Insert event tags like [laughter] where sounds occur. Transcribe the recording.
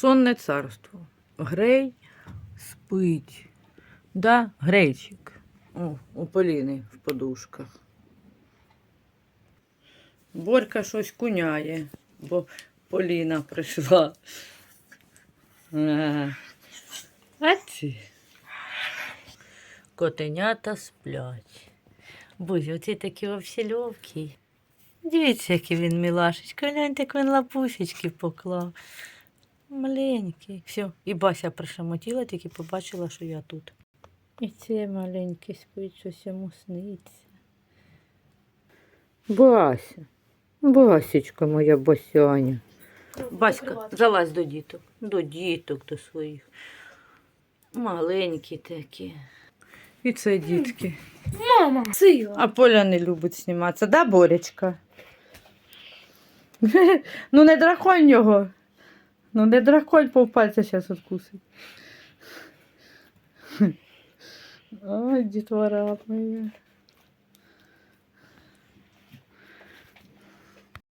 Сонне царство. Грей спить. Да, грейчик. О, у Поліни в подушках. Борька щось куняє, бо Поліна прийшла. А, а ці. Котенята сплять. Бузі, оці такі овсільовки. Дивіться, який він мілашечка. Гляньте, як він лапусечки поклав. Маленький. Все, і Бася пришамотіла, тільки побачила, що я тут. І це маленький спить, щось йому сниться. Бася, Басечка моя Басяня. Баська, залазь до діток. До діток до своїх. Маленькі такі. І це дітки. Мама, сила. А Поля не любить зніматися, да, Боречка? [laughs] ну не драконь його. Ну не драконь повпальця зараз откусить. [laughs] Ой, дітвора моя.